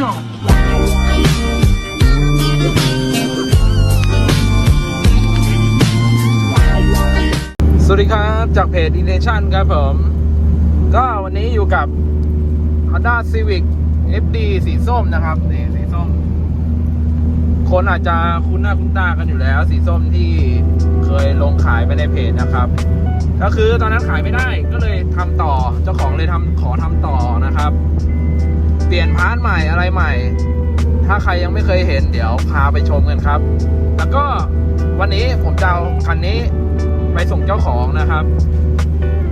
สวัสดีครับจากเพจ i n n a t i o n ครับผม ก็วันนี้อยู่กับ Honda Civic FD สีส้มนะครับนี่สีส้ม คนอาจจะคุ้นหน้าคุ้นตากันอยู่แล้ว สีส้มที่เคยลงขายไปในเพจนะครับ ก็คือตอนนั้นขายไม่ได้ก็เลยทำต่อเจ้าของเลยทำขอทำต่อนะครับ เปลี่ยนพาร์ทใหม่อะไรใหม่ ถ้าใครยังไม่เคยเห็นเดี๋ยวพาไปชมกันครับ แล้วก็วันนี้ผมจะเอาคันนี้ไปส่งเจ้าของนะครับ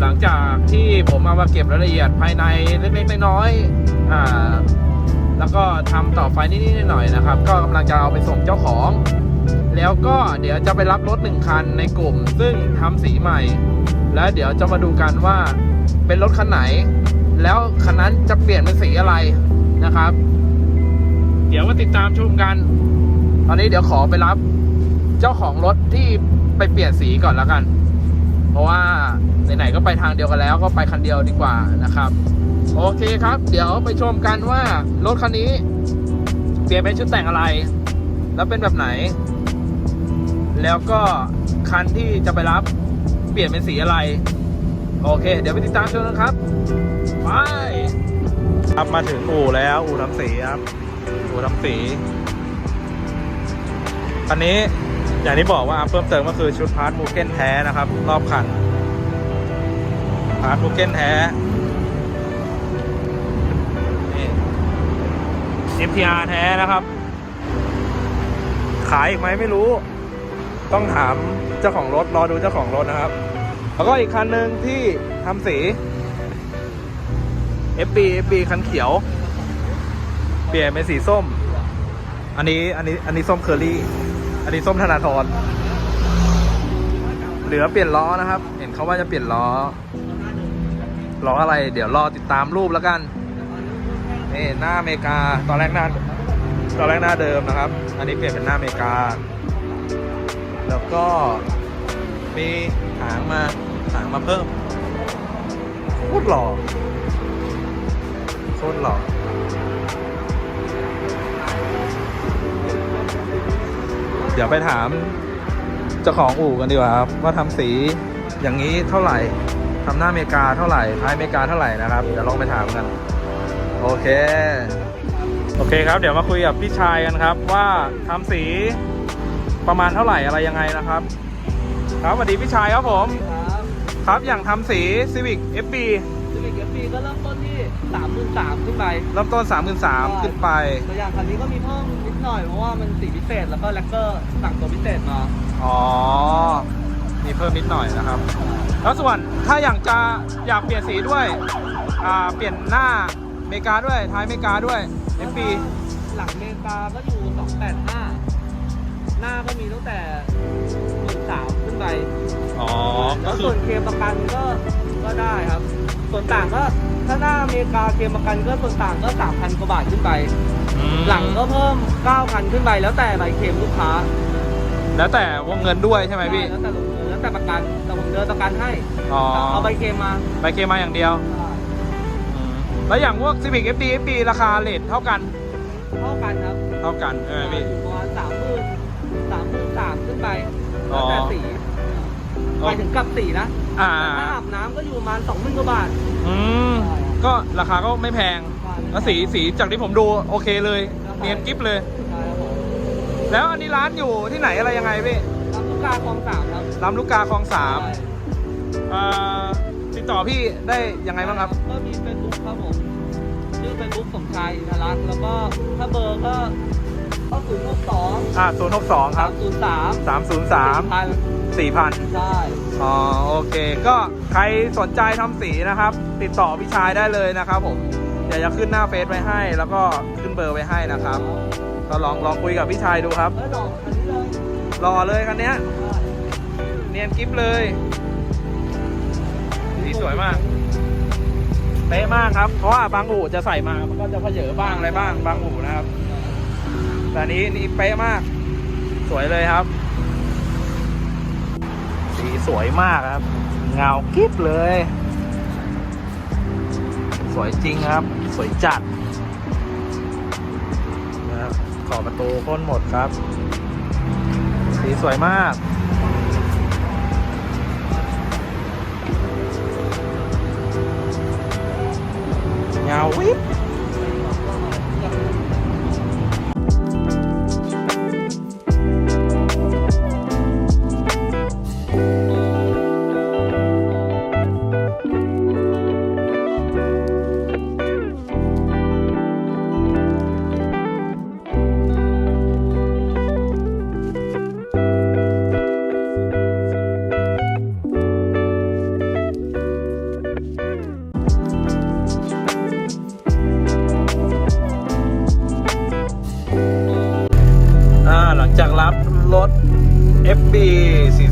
หลังจากที่ผมเอามาเก็บรายละเอียดภายในเล็กๆน้อยๆอ่าแล้วก็ทำต่อไฟนิดๆหน่อยๆนะครับ ก็กำลังจะเอาไปส่งเจ้าของ แล้วก็เดี๋ยวจะไปรับรถหนึ่งคันในกลุ่ม ซึ่งทำสีใหม่ แล้วเดี๋ยวจะมาดูกันว่าเป็นรถคันไหน แล้วคันนั้นจะเปลี่ยนเป็นสีอะไร นะครับ เดี๋ยวมาติดตามชมกัน ตอนนี้เดี๋ยวขอไปรับ เจ้าของรถที่ไปเปลี่ยนสีก่อนแล้วกัน เพราะว่าไหนๆก็ไปทางเดียวกันแล้วก็ไปคันเดียวดีกว่านะครับ โอเคครับ เดี๋ยวไปชมกันว่ารถคันนี้เปลี่ยนเป็นชุดแต่งอะไร แล้วเป็นแบบไหน แล้วก็คันที่จะไปรับเปลี่ยนเป็นสีอะไร โอเค เดี๋ยวไปติดตามชมกันครับ ไป ครับมาถึงอู่แล้ว อู่ทำสีครับ อู่ทำสีคันนี้อย่างที่บอกว่าเพิ่มเติมก็คือชุดพาร์ทมูเก้นแท้นะครับ รอบคัน พาร์ทมูเก้นแท้นี่ MTR แท้นะครับ ขายอีกไหมไม่รู้ ต้องถามเจ้าของรถ รอดูเจ้าของรถนะครับ แล้วก็อีกคันหนึ่งที่ทำสี FB FB คันเขียว เปลี่ยนเป็นสีส้ม อันนี้อันนี้อันนี้ส้มเคอรี่ อันนี้ส้มธนาธรเหลือเปลี่ยนล้อนะครับ เห็นเขาว่าจะเปลี่ยนล้อ ล้ออะไร เดี๋ยวรอติดตามรูปแล้วกันนี่หน้าอเมริกา ตอนแรกหน้า ตอนแรกหน้าเดิมนะครับ อันนี้เปลี่ยนเป็นหน้าอเมริกา แล้วก็มีหางมาหางมาเพิ่มโคตรหล่อ โคตรหล่อเดี๋ยวไปถามเจ้าของอู่กันดีกว่าครับว่าทำสีอย่างนี้เท่าไหร่ทำหน้าอเมริกาเท่าไหร่ท้ายอเมริกาเท่าไหร่นะครับ เดี๋ยวลองไปถามกัน โอเค โอเคครับ เดี๋ยวมาคุยกับพี่ชายกันครับ ว่าทำสีประมาณเท่าไหร่อะไรยังไงนะครับ ครับสวัสดีพี่ชายครับผม ครับครับอย่างทำสี Civic FB ซีวิกเอฟซีก็เริ่มต้นที่สามหมื่นสามขึ้นไป เริ่มต้น 33,000ขึ้นไปตัวอย่างคันนี้ก็มีเพิ่มนิดหน่อยเพราะว่ามันสีพิเศษแล้วก็แลกเกอร์สั่งตัวพิเศษมาอ๋อ มีเพิ่มนิดหน่อยนะครับ แล้วส่วนถ้าอยากจะอยากเปลี่ยนสีด้วย อ่า เปลี่ยนหน้าอเมริกาด้วย ท้ายอเมริกาด้วย FB หลังเมกาก็อยู่สองแปดห้าหน้าก็มีตั้งแต่หมื่นสามขึ้นไปอ๋อ แล้ก็วคืส่อ วนเคลมประกันก็ ก็ได้ครับ ส่วนต่างก็ถ้าหน้าอเมริกาเคลมประกันก็ส่วนต่างก็สามพันกว่าบาทขึ้นไป อืมหลังก็เพิ่มเก้าพันขึ้นไปแล้วแต่ใบเคลมลูกค้าแล้วแต่วงเงินด้วยใช่ไหมพี่ แล้วแต่ลงทุนแล้วแต่ประกันแต่ผมเดินประกันให้อ๋อ เอาใบเคลมมาไปเคมาอย่างเดียวอืมแล้วอย่างพวก Civic FD FB ราคาเลทเท่ากันเท่ากันครับเท่ากันใช่ไหมพี่ อยู่ประมาณสามหมื่นสามหมื่นสามขึ้นไปอ๋แล้อวแต่สี ไปถึงกับสีนะอ่า แต่ถ้าอาบน้ำก็อยู่ประมาณสองหมื่นกว่าบาท อืม ก็ราคาก็ไม่แพง แล้วสีสีจากที่ผมดูโอเคเลย เนียนกิฟเลย ใช่ครับผมแล้วอันนี้ร้านอยู่ที่ไหนอะไรยังไงพี่ลำลูกกาคลองสามครับลำลูกกาคลองสามใช่เอ่อติดต่อพี่ได้ยังไงบ้างครับ ก็มีเฟซบุ๊กครับผม ชื่อเฟซบุ๊กสมชายอินทรักษ์แล้วก็ถ้าเบอร์ก็ ก็ศูนย์หกสองอ่าศูนย์หกสองคสารัมบศูนย์สามสามศูนย์สามพันสี่พัน ใช่ อ๋อโอเคก็ใครสนใจทำสีนะครับ ติดต่อพี่ชายได้เลยนะครับผมเดี๋ยวจะขึ้นหน้าเฟซไว้ให้ แล้วก็ขึ้นเบอร์ไว้ให้นะครับก็ลองลองคุยกับพี่ชายดูครับเออดอกอันนี้เลยรอเลยคันเนี้ยเนียนกิฟเลยสีสวยมากเป๊ะมากครับ เพราะว่าบางอู่จะใส่มามันก็จะเพเยอบ้างอะไรบ้างบางอู่นะครับ แต่นี้นี่เป๊ะมาก สวยเลยครับ สีสวยมากครับ เงากิฟเลย สวยจริงครับ สวยจัดนะครับขอบประตูพ่นหมดครับ สีสวยมากเงาวิบ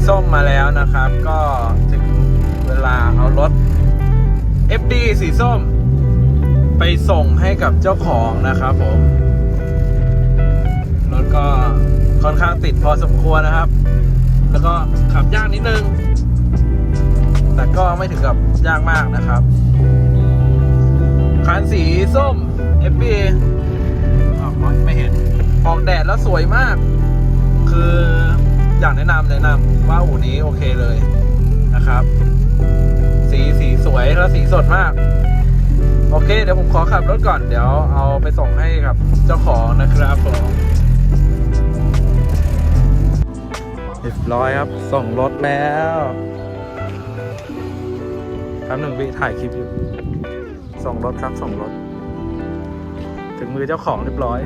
ส้มมาแล้วนะครับ ก็ถึงเวลาเอารถ FD สีส้ม ไปส่งให้กับเจ้าของนะครับผมรถก็ค่อนข้างติดพอสมควรนะครับ แล้วก็ขับยากนิดนึง แต่ก็ไม่ถึงกับยากมากนะครับคันสีส้ม FB ออกไม่เห็นออกแดดแล้วสวยมาก คือากแนะนำแนะนำว่าอู่นี้โอเคเลยนะครับ สีสีสวยแล้วสีสดมาก โอเค เดี๋ยวผมขอขับรถก่อนเดี๋ยวเอาไปส่งให้กับเจ้าของนะครับผมเรียบร้อยครับ ส่งรถแล้วแป๊บหนึ่งวิถ่ายคลิปอยู่ ส่งรถครับ ส่งรถ ถึงมือเจ้าของเรียบร้อย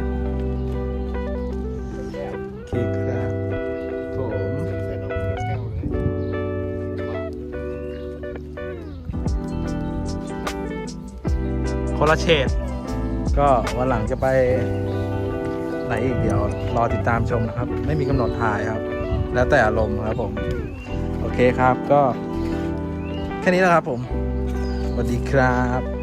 ละเฉดก็วันหลังจะไปไหนอีกเดี๋ยว รอติดตามชมนะครับ ไม่มีกำหนดถ่ายครับ แล้วแต่อารมณ์ครับผม โอเคครับก็ แค่นี้นะครับผมสวัสดีครับ